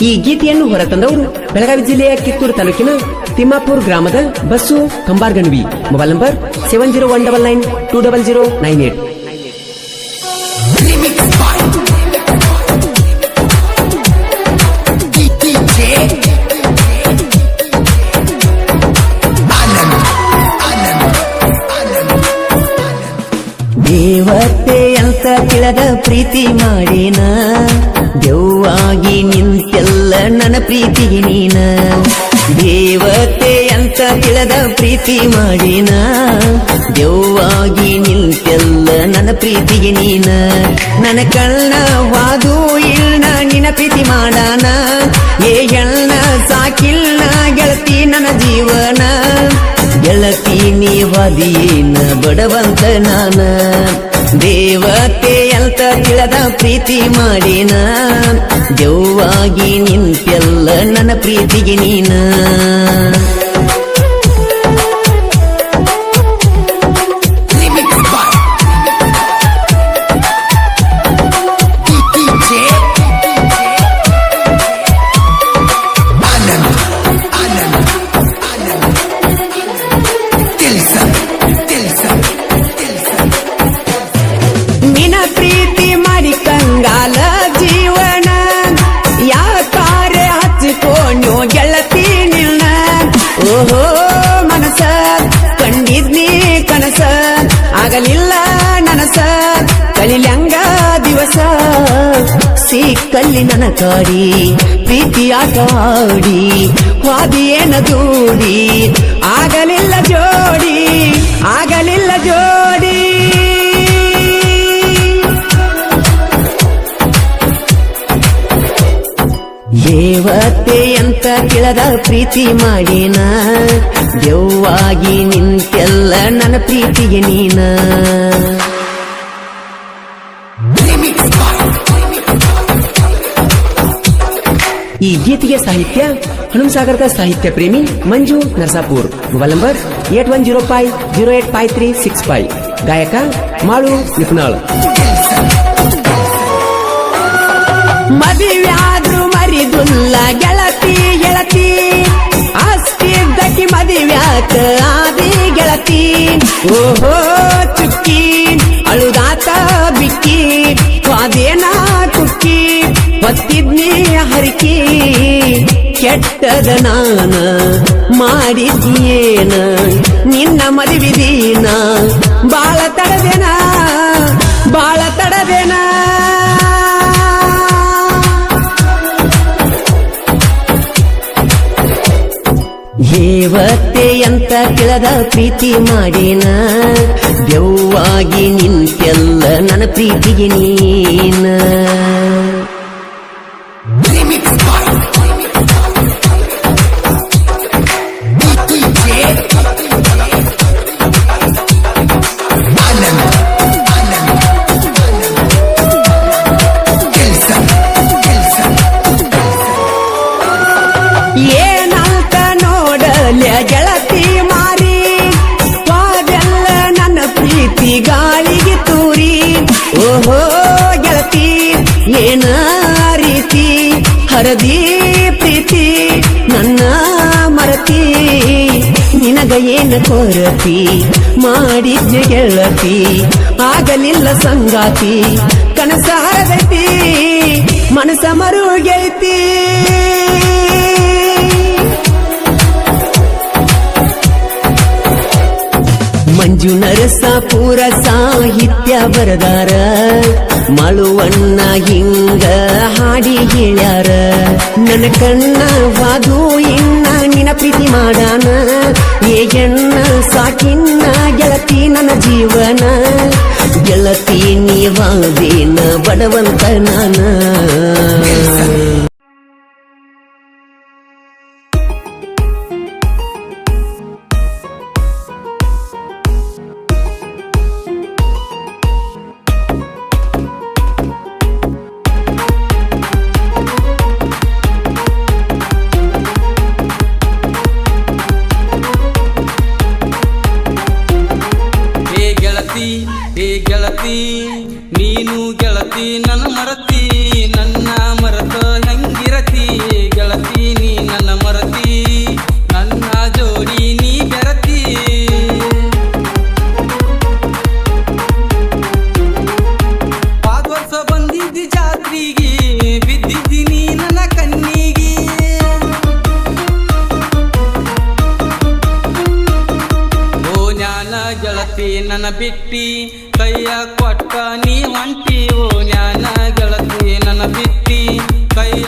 ಈ ಗೀತೆಯನ್ನು ಹೊರತಂದವರು ಬೆಳಗಾವಿ ಜಿಲ್ಲೆಯ ಕಿತ್ತೂರು ತಾಲೂಕಿನ ತಿಮ್ಮಾಪುರ್ ಗ್ರಾಮದ Basu Kambarganavi mobile number seven zero one double nine two double zero nine eight. ದೇವತೆ ಅಂತ ತಿಳಿದ ಪ್ರೀತಿ ಮಾಡಿನ ದೆವ್ವಾಗಿ ನಿಂತೆಲ್ಲ ನನ್ನ ಪ್ರೀತಿ ನೀನ. ದೇವತೆ ಅಂತ ತಿಳಿದ ಪ್ರೀತಿ ಮಾಡಿನ. ದೆವ್ವಾಗಿ ನಿಂತೆಲ್ಲ ನನ್ನ ಪ್ರೀತಿಗೆ ನೀನ. ನನ್ನ ಕಳ್ಳ ವಾದು ಇಲ್ಲ ನಿನ್ನ ಪ್ರೀತಿ ಮಾಡಾನ. ಏ ಎಳ್ಳ ಸಾಕಿಲ್ಲ ಗೆಳತಿ ನನ್ನ ಜೀವನ. ಗೆಳತಿ ನೀವದಿಯೇನ ಬಡವಂತ ನಾನ. ದೇವತೆ ಅಂತ ತಿಳಿದ ಪ್ರೀತಿ ಮಾಡಿನ. ದೆವ್ವಾಗಿ ನಿಂತೆಲ್ಲ ನನ್ನ ಪ್ರೀತಿಗೆ ನೀನ ನಿನ. ದಿವಸ ಸಿಕ್ಕಲ್ಲಿ ನನ್ನ ಕಾಡಿ ಪ್ರೀತಿ ಆಟ ಆಡಿ ವಾದಿಯೇನ ದೂಡಿ ಆಗಲಿಲ್ಲ ಜೋಡಿ ಆಗಲಿಲ್ಲ ಜೋಡಿ. ದೇವತೆ ಅಂತ ಕೇಳದ ಪ್ರೀತಿ ಮಾಡಿನ, ದೆವ್ವಾಗಿ ನಿಂತೆಲ್ಲ ನನ್ನ ಪ್ರೀತಿಗೆ ನೀನ. ಈ ಗೀತೆಯ ಸಾಹಿತ್ಯ ಹನುಮಸಾಗರದ ಸಾಹಿತ್ಯ ಪ್ರೇಮಿ Manju Narsapur. Mobile number eight one zero five zero eight five three six five. ಗಾಯಕ ಮಾಳು ನಿಪುಣಾಳ್ ಮದುವ್ಯಾದ್ರು ಮರಿದುಲ್ಲ ಗೆಳತಿ ಗೆಳತಿ. ಅಷ್ಟಿದ್ದಕ್ಕೆ ಮದುವ್ಯಾಕ ಆದಿ ಗೆಳತಿ. ಓಹೋ ಚುಕ್ಕಿ, ಅಳುದಾತ ಬಿಕ್ಕಿ. ಹೊತ್ತಿದ್ನಿ ಹರಿಕೆ, ಕೆಟ್ಟದ ನಾನ ಮಾಡಿದ್ಯೇನ ನಿನ್ನ ಮದುವಿದೀನ ಬಾಳ ತಡದೇನ ಬಾಳ ತಡದೇನ ದೇವತೆ ಅಂತ ಕೇಳದ ಪ್ರೀತಿ ಮಾಡಿನ? ದೆವ್ವಾಗಿ ನಿಂತೆಲ್ಲ ನನ್ನ ಪ್ರೀತಿಗೆ ನೀನ? me goodbye. ಹರದಿ ಪ್ರೀತಿ, ನನ್ನ ಮರತಿ. ನಿನಗ ಏನು ಕೊರತಿ ಮಾಡಿದ್ದೆ ಗೆಳತಿ. ಆಗಲಿಲ್ಲ ಸಂಗಾತಿ ಕನಸ ಹರದೈತಿ ಮನಸ ಮರುಗೈತಿ ಮಂಜು ಪೂರ ಸಾಹಿತ್ಯ ಬರದಾರ. ಮಳುವಣ್ಣ ಹಿಂಗ ಹಾಡಿ ಹೇಳ್ಯಾರ. ನನ್ನ ಕಣ್ಣ ವಾದು ಇನ್ನ ನಿನ ಪ್ರೀತಿ ಮಾಡಾನ. ಏ ಎಣ್ಣ ಸಾಕಿನ್ನ ಗೆಳತಿ ನನ್ನ ಜೀವನ. ಗೆಳತಿ ನೀವಾದೇನ ಬಡವಂತ ನಾನ. ನನ್ನ ಬಿಟ್ಟಿ ಕೈಯ ಕೊಟ್ಟ ನೀ ಹೊಂಟಿ ಓ ಜ್ಞಾನ ಗೆಳತಿ ನನ್ನ ಬಿಟ್ಟಿ ಕೈಯ